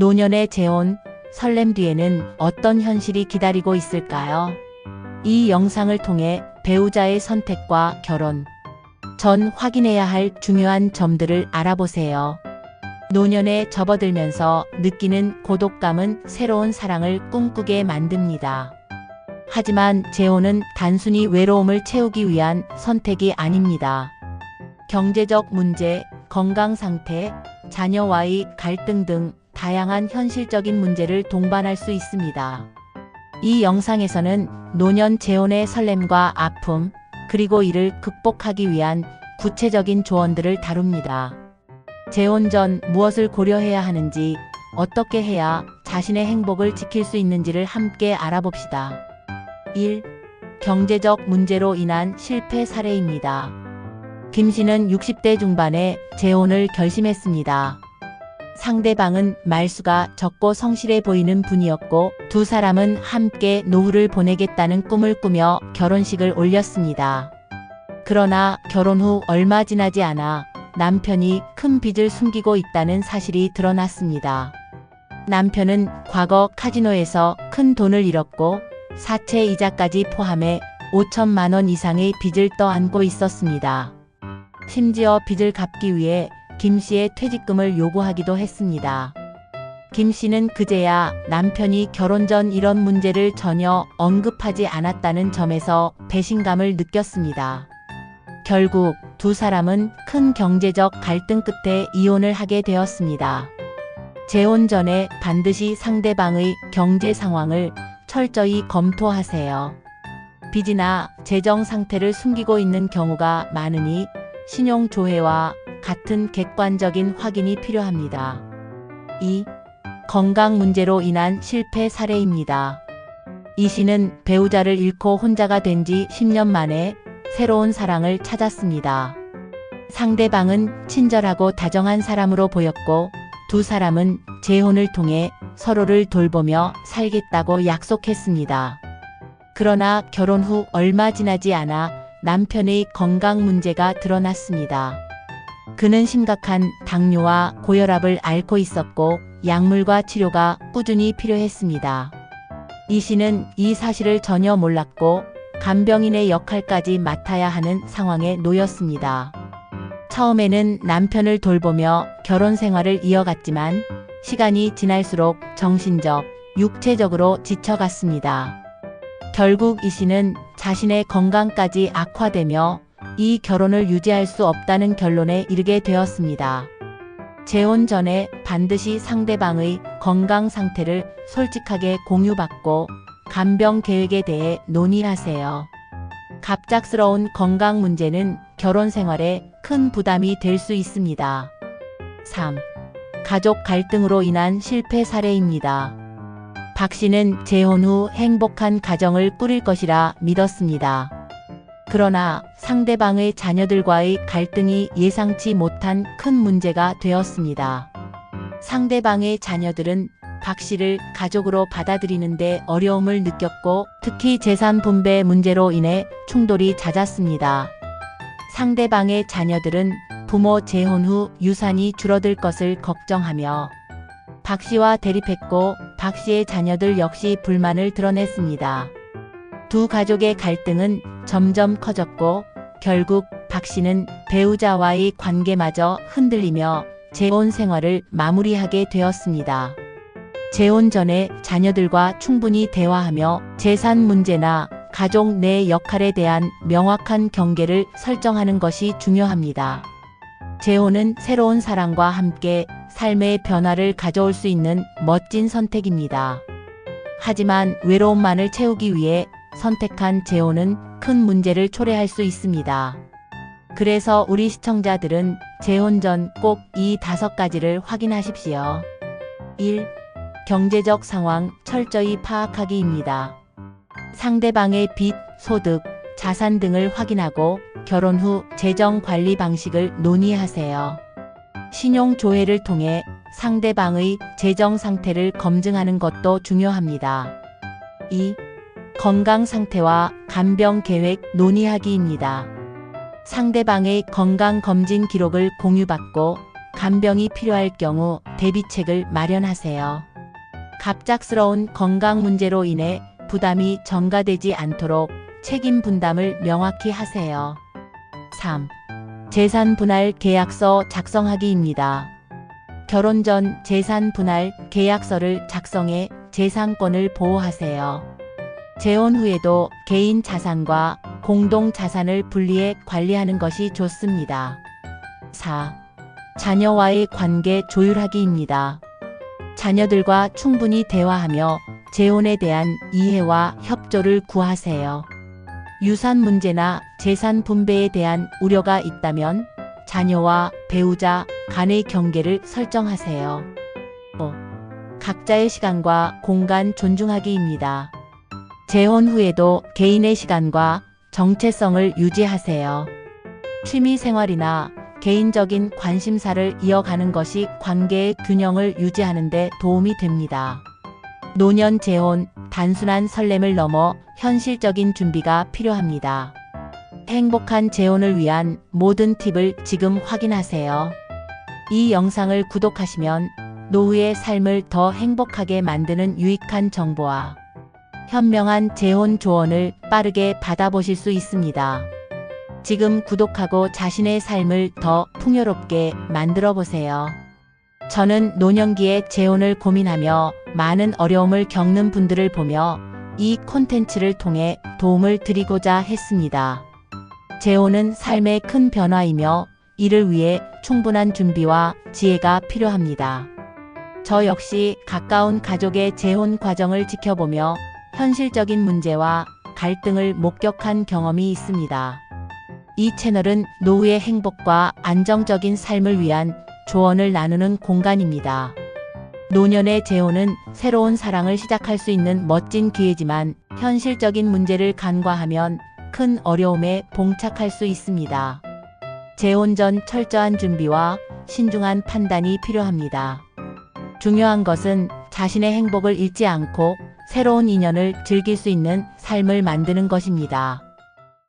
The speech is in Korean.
노년의 재혼, 설렘 뒤에는 어떤 현실이 기다리고 있을까요? 이 영상을 통해 배우자의 선택과 결혼 전 확인해야 할 중요한 점들을 알아보세요. 노년에 접어들면서 느끼는 고독감은 새로운 사랑을 꿈꾸게 만듭니다. 하지만 재혼은 단순히 외로움을 채우기 위한 선택이 아닙니다. 경제적 문제, 건강 상태, 자녀와의 갈등 등 다양한 현실적인 문제를 동반할 수 있습니다. 이 영상에서는 노년 재혼의 설렘과 아픔, 그리고 이를 극복하기 위한 구체적인 조언들을 다룹니다. 재혼 전 무엇을 고려해야 하는지, 어떻게 해야 자신의 행복을 지킬 수 있는지를 함께 알아봅시다. 1. 경제적 문제로 인한 실패 사례입니다. 김 씨는 60대 중반에 재혼을 결심했습니다. 상대방은 말수가 적고 성실해 보이는 분이었고 두 사람은 함께 노후를 보내겠다는 꿈을 꾸며 결혼식을 올렸습니다. 그러나 결혼 후 얼마 지나지 않아 남편이 큰 빚을 숨기고 있다는 사실이 드러났습니다. 남편은 과거 카지노에서 큰 돈을 잃었고 사채 이자까지 포함해 5천만 원 이상의 빚을 떠안고 있었습니다. 심지어 빚을 갚기 위해 김 씨의 퇴직금을 요구하기도 했습니다. 김 씨는 그제야 남편이 결혼 전 이런 문제를 전혀 언급하지 않았다는 점에서 배신감을 느꼈습니다. 결국 두 사람은 큰 경제적 갈등 끝에 이혼을 하게 되었습니다. 재혼 전에 반드시 상대방의 경제 상황을 철저히 검토하세요. 빚이나 재정 상태를 숨기고 있는 경우가 많으니 신용 조회와 같은 객관적인 확인이 필요합니다. 2. 건강 문제로 인한 실패 사례입니다. 이 씨는 배우자를 잃고 혼자가 된 지 10년 만에 새로운 사랑을 찾았습니다. 상대방은 친절하고 다정한 사람으로 보였고 두 사람은 재혼을 통해 서로를 돌보며 살겠다고 약속했습니다. 그러나 결혼 후 얼마 지나지 않아 남편의 건강 문제가 드러났습니다. 그는 심각한 당뇨와 고혈압을 앓고 있었고 약물과 치료가 꾸준히 필요했습니다. 이 씨는 이 사실을 전혀 몰랐고 간병인의 역할까지 맡아야 하는 상황에 놓였습니다. 처음에는 남편을 돌보며 결혼 생활을 이어갔지만 시간이 지날수록 정신적, 육체적으로 지쳐갔습니다. 결국 이 씨는 자신의 건강까지 악화되며 이 결혼을 유지할 수 없다는 결론에 이르게 되었습니다. 재혼 전에 반드시 상대방의 건강 상태를 솔직하게 공유받고 간병 계획에 대해 논의하세요. 갑작스러운 건강 문제는 결혼 생활에 큰 부담이 될 수 있습니다. 3. 가족 갈등으로 인한 실패 사례입니다. 박 씨는 재혼 후 행복한 가정을 꾸릴 것이라 믿었습니다. 그러나 상대방의 자녀들과의 갈등이 예상치 못한 큰 문제가 되었습니다. 상대방의 자녀들은 박 씨를 가족으로 받아들이는데 어려움을 느꼈고 특히 재산 분배 문제로 인해 충돌이 잦았습니다. 상대방의 자녀들은 부모 재혼 후 유산이 줄어들 것을 걱정하며 박 씨와 대립했고 박 씨의 자녀들 역시 불만을 드러냈습니다. 두 가족의 갈등은 점점 커졌고 결국 박 씨는 배우자와의 관계마저 흔들리며 재혼 생활을 마무리하게 되었습니다. 재혼 전에 자녀들과 충분히 대화하며 재산 문제나 가족 내 역할에 대한 명확한 경계를 설정하는 것이 중요합니다. 재혼은 새로운 사랑과 함께 삶의 변화를 가져올 수 있는 멋진 선택입니다. 하지만 외로움만을 채우기 위해 선택한 재혼은 큰 문제를 초래할 수 있습니다. 그래서 우리 시청자들은 재혼 전 꼭 이 다섯 가지를 확인하십시오. 1. 경제적 상황 철저히 파악하기입니다. 상대방의 빚, 소득, 자산 등을 확인하고 결혼 후 재정 관리 방식을 논의하세요. 신용 조회를 통해 상대방의 재정 상태를 검증하는 것도 중요합니다. 2. 건강 상태와 간병 계획 논의하기입니다. 상대방의 건강 검진 기록을 공유받고 간병이 필요할 경우 대비책을 마련하세요. 갑작스러운 건강 문제로 인해 부담이 전가되지 않도록 책임 분담을 명확히 하세요. 3. 재산 분할 계약서 작성하기입니다. 결혼 전 재산 분할 계약서를 작성해 재산권을 보호하세요. 재혼 후에도 개인 자산과 공동 자산을 분리해 관리하는 것이 좋습니다. 4. 자녀와의 관계 조율하기입니다. 자녀들과 충분히 대화하며 재혼에 대한 이해와 협조를 구하세요. 유산 문제나 재산 분배에 대한 우려가 있다면 자녀와 배우자 간의 경계를 설정하세요. 5. 각자의 시간과 공간 존중하기입니다. 재혼 후에도 개인의 시간과 정체성을 유지하세요. 취미 생활이나 개인적인 관심사를 이어가는 것이 관계의 균형을 유지하는 데 도움이 됩니다. 노년 재혼, 단순한 설렘을 넘어 현실적인 준비가 필요합니다. 행복한 재혼을 위한 모든 팁을 지금 확인하세요. 이 영상을 구독하시면 노후의 삶을 더 행복하게 만드는 유익한 정보와 현명한 재혼 조언을 빠르게 받아보실 수 있습니다. 지금 구독하고 자신의 삶을 더 풍요롭게 만들어 보세요. 저는 노년기에 재혼을 고민하며 많은 어려움을 겪는 분들을 보며 이 콘텐츠를 통해 도움을 드리고자 했습니다. 재혼은 삶의 큰 변화이며 이를 위해 충분한 준비와 지혜가 필요합니다. 저 역시 가까운 가족의 재혼 과정을 지켜보며 현실적인 문제와 갈등을 목격한 경험이 있습니다. 이 채널은 노후의 행복과 안정적인 삶을 위한 조언을 나누는 공간입니다. 노년의 재혼은 새로운 사랑을 시작할 수 있는 멋진 기회지만 현실적인 문제를 간과하면 큰 어려움에 봉착할 수 있습니다. 재혼 전 철저한 준비와 신중한 판단이 필요합니다. 중요한 것은 자신의 행복을 잃지 않고 새로운 인연을 즐길 수 있는 삶을 만드는 것입니다.